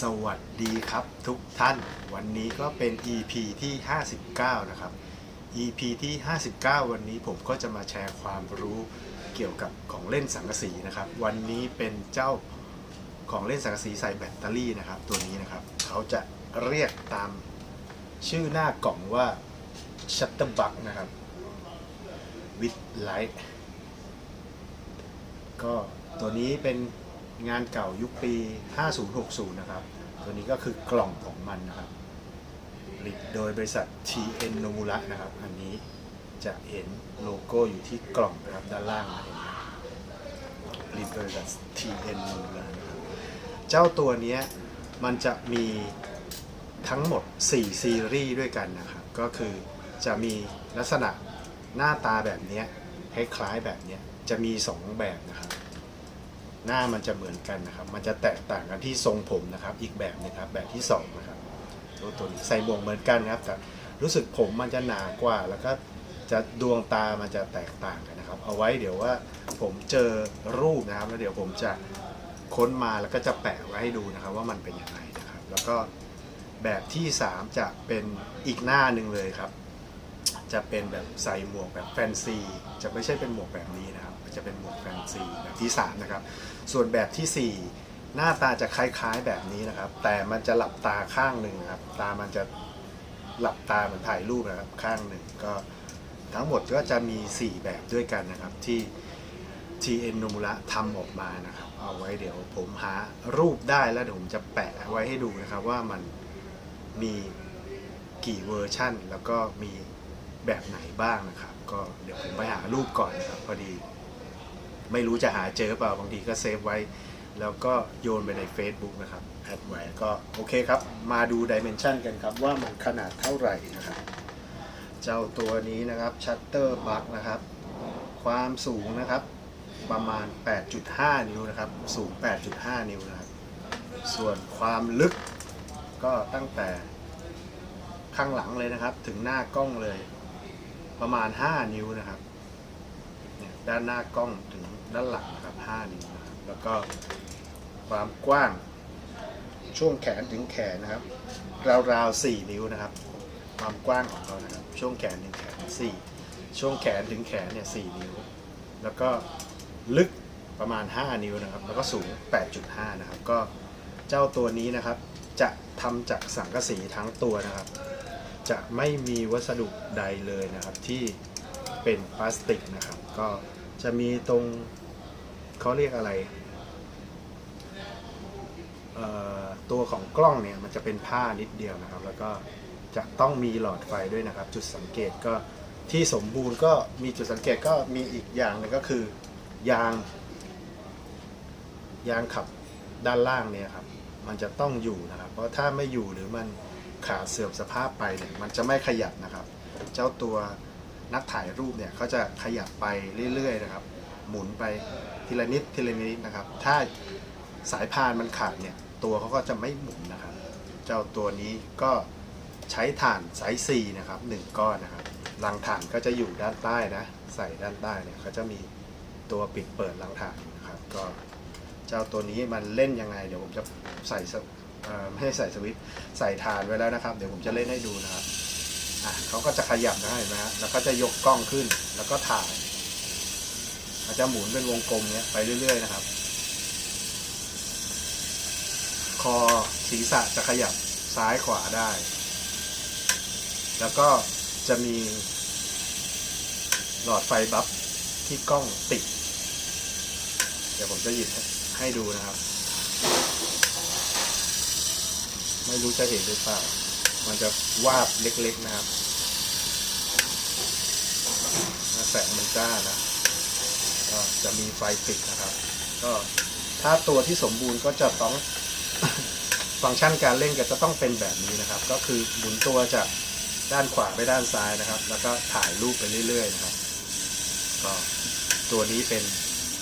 สวัสดีครับทุกท่าน วันนี้ก็เป็น EP ที่ 59 นะครับ EP ที่ 59 วันนี้ผมก็จะมาแชร์ความรู้เกี่ยวกับของเล่นสังกะสีนะครับ วันนี้เป็นเจ้าของเล่นสังกะสีใส่แบตเตอรี่นะครับ ตัวนี้นะครับเขาจะเรียกตามชื่อหน้ากล่องว่า Shutterbuck นะครับ with light ก็ตัวนี้เป็น งานเก่ายุคปี 5060 นะครับ ตัวนี้ก็คือกล่องของมันนะครับผลิตโดยบริษัท TN Nomura นะครับ อันนี้จะเห็นโลโก้อยู่ที่กล่องนะครับด้านล่างนะเห็นไหมผลิตโดยบริษัท TN Nomura นะครับเจ้าตัวนี้มันจะมีทั้งหมด 4 ซีรีส์ด้วยกันนะครับ ก็คือจะมีลักษณะหน้าตาแบบนี้คล้ายๆแบบนี้จะมี 2 แบบนะครับ หน้ามันจะเหมือนกันนะครับ มันจะแตกต่างกันที่ทรงผมนะครับ อีกแบบหนึงครับแบบที่สองนะครับตัวตัวนี้ใส่บ่วงเหมือนกันครับ แต่รู้สึกผมมันจะหนากว่า แล้วก็จะดวงตามันจะแตกต่างกันนะครับ เอาไว้เดี๋ยวว่าผมเจอรูปนะครับแล้วเดี๋ยวผมจะค้นมาแล้วก็จะแปะไว้ให้ดูนะครับ ว่ามันเป็นยังไงนะครับ แล้วก็แบบที่สามจะเป็นอีกหน้าหนึ่งเลยครับ จะเป็นแบบใส่หมวกแบบแฟนซี จะไม่ใช่เป็นหมวกแบบนี้นะครับ จะเป็นหมวกแฟนซีแบบที่ 3 นะครับ ส่วนแบบทีสี่ 4 หน้าตาจะคล้ายๆแบบนี้นะครับ แต่มันจะหลับตาข้างหนึ่งนะครับ ตามันจะหลับตาเหมือนถ่ายรูปนะครับข้างหนึ่งก็ทั้งหมดก็จะมี 4 แบบด้วยกันนะครับที่ TN นมุระทำออกมานะครับ เอาไว้เดี๋ยวผมหารูปได้แล้วเดี๋ยวผมจะแปะไว้ให้ดูนะครับว่ามันมีกี่เวอร์ชั่น แล้วก็มี แบบไหนบ้างนะครับ ก็เดี๋ยวผมไปหารูปก่อนนะครับ พอดี ไม่รู้จะหาเจอเปล่าบางทีก็เซฟไว้ แล้วก็โยนไปใน Facebook นะครับแอดไว้ก็โอเคครับ มาดูดิเมนชันกันครับ ว่ามันขนาดเท่าไหร่นะครับ เจ้าตัวนี้นะครับชัตเตอร์บักนะครับ ความสูงนะครับประมาณ 8.5 นิ้วนะครับ สูง 8.5 นิ้วนะครับ ส่วนความลึกก็ตั้งแต่ข้างหลังเลยนะครับ ถึงหน้ากล้องเลย ประมาณ 5 นิ้วนะครับเนี่ยด้านหน้ากล้องถึงด้านหลังนะครับ 5 นิ้วนะครับแล้วก็ความกว้างช่วงแขนถึงแขนนะครับ ราวๆ 4 นิ้วนะครับ ความกว้างของเขานะครับ ช่วงแขนถึงแขน 4 ช่วงแขนถึงแขนเนี่ย 4 นิ้ว แล้วก็ลึกประมาณ 5 นิ้วนะครับ แล้วก็สูง 8.5 นะครับ ก็เจ้าตัวนี้นะครับ จะทำจากสังกะสีทั้งตัวนะครับ จะไม่มีวัสดุใดเลยนะครับที่เป็นพลาสติกนะครับ ก็จะมีตรงเขาเรียกอะไรตัวของกล้องเนี่ยมันจะเป็นผ้านิดเดียวนะครับ แล้วก็จะต้องมีหลอดไฟด้วยนะครับ จุดสังเกตก็ที่สมบูรณ์ก็มีจุดสังเกตก็มีอีกอย่างหนึงก็คือยาง ยางขับด้านล่างเนี่ยครับ มันจะต้องอยู่นะครับ เพราะถ้าไม่อยู่หรือมัน ขาดเสื่อมสภาพไปเนี่ยมันจะไม่ขยับนะครับ เจ้าตัวนักถ่ายรูปเนี่ยเขาจะขยับไปเรื่อยๆนะครับ หมุนไปทีละนิดทีละนิดนะครับ ถ้าสายพานมันขาดเนี่ยตัวเขาก็จะไม่หมุนนะครับ เจ้าตัวนี้ก็ใช้ถ่านสายซีนะครับหนึ่งก้อนนะครับรังถ่านก็จะอยู่ด้านใต้นะ ใส่ด้านใต้เนี่ยเขาจะมีตัวปิดเปิดรังถ่านนะครับ ก็เจ้าตัวนี้มันเล่นยังไง เดี๋ยวผมจะใส่ อ่อไม่ให้ใส่สวิตช์ใส่ถ่านไว้แล้วนะครับ เดี๋ยวผมจะเล่นให้ดูนะครับอะเขาก็จะขยับนะเห็นไหมฮะแล้วก็จะยกกล้องขึ้นแล้วก็ถ่ายอาจจะหมุนเป็นวงกลมเนี้ยไปเรื่อย ๆ นะครับ คอศีรษะจะขยับซ้ายขวาได้ แล้วก็จะมี หลอดไฟบัฟที่กล้องติด เดี๋ยวผมจะหยิบให้ดูนะครับ ไม่รู้จะเห็นหรือเปล่า มันจะวาบเล็กๆนะครับแสงมันจ้านะ ก็จะมีไฟติดนะครับ ก็ถ้าตัวที่สมบูรณ์ก็จะต้องฟังก์ชันการเล่นก็จะต้องเป็นแบบนี้นะครับ ก็คือหมุนตัวจากด้านขวาไปด้านซ้ายนะครับ แล้วก็ถ่ายรูปไปเรื่อย ๆ นะครับ ก็ตัวนี้เป็น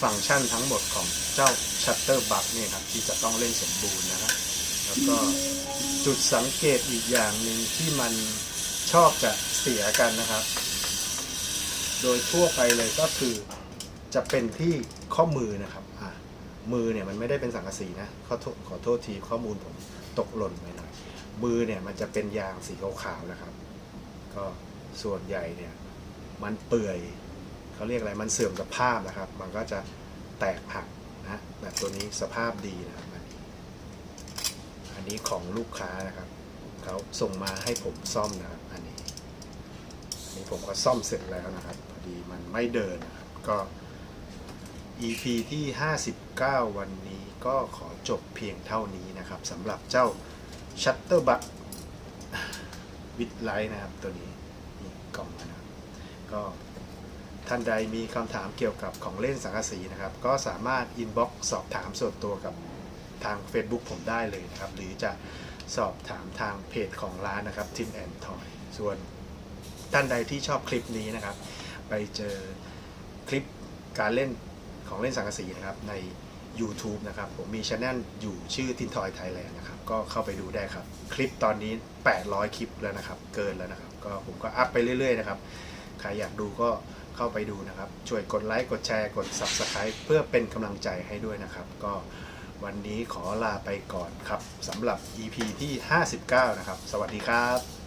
ฟังก์ชันทั้งหมดของเจ้า Shutterbuck เนี่ยครับที่จะต้องเล่นสมบูรณ์นะครับ แล้วก็ จุดสังเกตอีกอย่างหนึ่งที่มันชอบจะเสียกันนะครับ โดยทั่วไปเลยก็คือจะเป็นที่ข้อมือนะครับอะมือเนี่ยมันไม่ได้เป็นสังกะสีนะขอโทษขอโทษทีข้อมูลผมตกหล่นไปหน่อยมือเนี่ยมันจะเป็นยางสีขาวๆนะครับ ก็ส่วนใหญ่เนี่ยมันเปื่อยเขาเรียกอะไรมันเสื่อมสภาพนะครับ มันก็จะแตกหักนะแบบตัวนี้สภาพดีนะครับ อันนี้ของลูกค้านะครับเขาส่งมาให้ผมซ่อมนะครับ อันนี้อันนี้ผมก็ซ่อมเสร็จแล้วนะครับพอดีมันไม่เดินนะครับก็ EP ที่ 59 วันนี้ก็ขอจบเพียงเท่านี้นะครับสำหรับเจ้า Shutterbuck วิดไลท์นะครับตัวนี้นี่กล่องนะครับก็ท่านใดมีคำถามเกี่ยวกับของเล่นสังกะสีนะครับ ก็สามารถอินบ็อกซ์สอบถามส่วนตัวกับ ทาง Facebook ผมได้เลยนะครับ หรือจะสอบถามทางเพจของร้านนะครับ Tin and Toy ส่วนท่านใดที่ชอบคลิปนี้นะครับ ไปเจอคลิปการเล่นของเล่นสังกะสีนะครับใน YouTube นะครับ ผมมีช anel อยู่ชื่อ Tin Toy Thailand นะครับ ก็เข้าไปดูได้ครับ คลิปตอนนี้ 800 คลิปแล้วนะครับ เกินแล้วนะครับ ก็ผมก็อัพไปเรื่อยๆนะครับ ใครอยากดูก็เข้าไปดูนะครับ ช่วยกดไลค์ กดแชร์ กด Subscribe เพื่อเป็นกำลังใจให้ด้วยนะครับ ก็ วันนี้ขอลาไปก่อนครับสำหรับ EP ที่ 59 นะครับ สวัสดีครับ